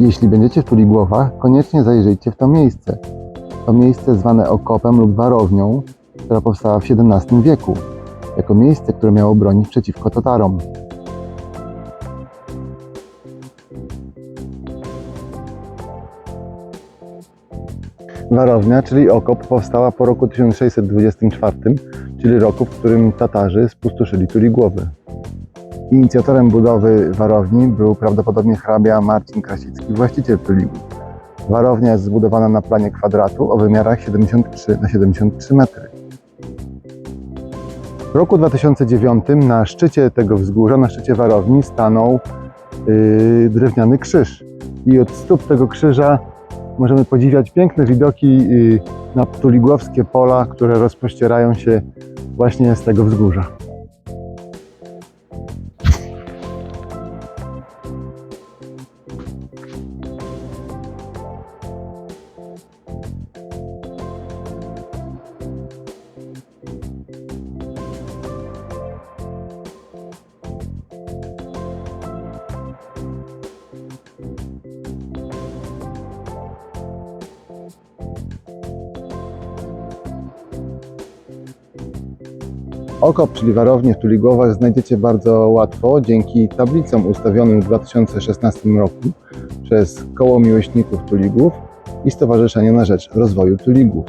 Jeśli będziecie w Tuligłowach, koniecznie zajrzyjcie w to miejsce. To miejsce zwane okopem lub warownią, która powstała w XVII wieku, jako miejsce, które miało bronić przeciwko Tatarom. Warownia, czyli okop, powstała po roku 1624, czyli roku, w którym Tatarzy spustoszyli Tuligłowy. Inicjatorem budowy warowni był prawdopodobnie hrabia Marcin Krasicki, właściciel Tuligów. Warownia jest zbudowana na planie kwadratu o wymiarach 73 na 73 metry. W roku 2009 na szczycie tego wzgórza, na szczycie warowni stanął yy, drewniany krzyż. I od stóp tego krzyża możemy podziwiać piękne widoki yy, na tuligłowskie pola, które rozpościerają się właśnie z tego wzgórza. Okop, czyli warownię w Tuligłowach znajdziecie bardzo łatwo dzięki tablicom ustawionym w 2016 roku przez Koło Miłośników Tuligów i Stowarzyszenie na Rzecz Rozwoju Tuligów.